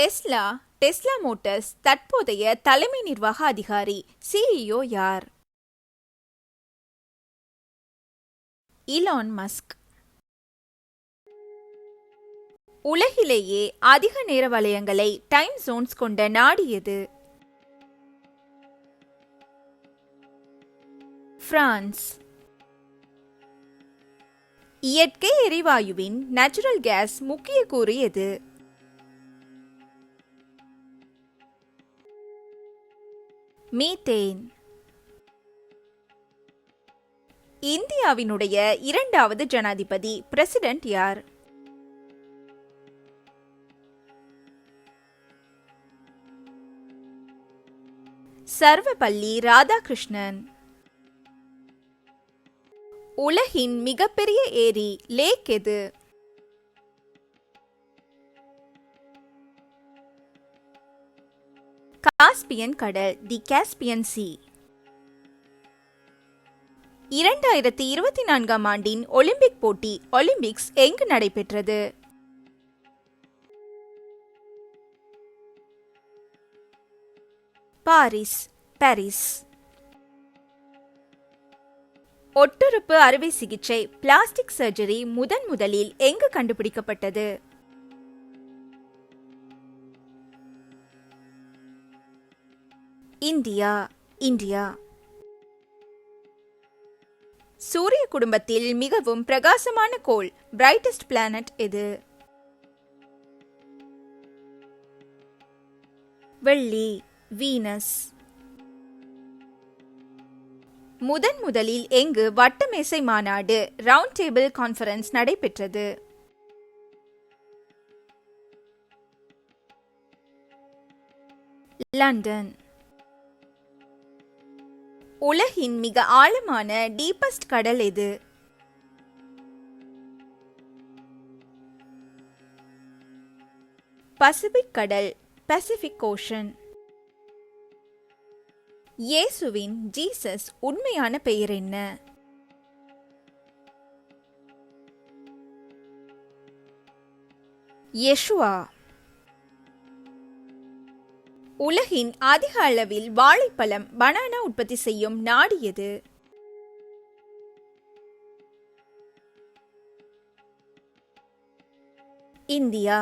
Tesla Tesla motors தற்போதைய தலைமை நிர்வாக அதிகாரி சிஇஓ யார்? Elon Musk. உலகிலேயே அதிக நேர வலயங்களை டைம் ஜோன்ஸ் கொண்ட நாடு எது? பிரான்ஸ். இயற்கை எரிவாயுவின் நேச்சுரல் கேஸ் முக்கிய கூறு எது? மீத்தேன். இந்தியாவினுடைய இரண்டாவது ஜனாதிபதி பிரசிடென்ட் யார்? சர்வபள்ளி ராதாகிருஷ்ணன். உலகின் மிகப்பெரிய ஏரி லேக் எது? காஸ்பியன் கடல் தி காஸ்பியன் சி. இரண்டாயிரத்தி இருபத்தி நான்காம் ஆண்டின் ஒலிம்பிக் போட்டி ஒலிம்பிக்ஸ் எங்கு நடைபெற்றது? Paris Paris. ஒட்டுறுப்பு அறுவை சிகிச்சை பிளாஸ்டிக் சர்ஜரி முதன் முதலில் எங்கு கண்டுபிடிக்கப்பட்டது? India India. சூரிய குடும்பத்தில் மிகவும் பிரகாசமான கோள் பிரைட்டஸ்ட் பிளானட் எது? வெள்ளி வீனஸ். முதன் முதலில் எங்கு வட்டமேசை மாநாடு ரவுண்ட் டேபிள் கான்ஃபரன்ஸ் நடைபெற்றது? லண்டன். உலகின் மிக ஆழமான டீப்பஸ்ட் கடல் எது? பசிபிக் கடல் பசிபிக் ஓஷன். இயேசுவின் ஜீசஸ் உண்மையான பெயர் என்ன? யெஷுவா. உலகின் அதிக அளவில் வாழைப்பழம் பனானா உற்பத்தி செய்யும் நாடு எது? இந்தியா.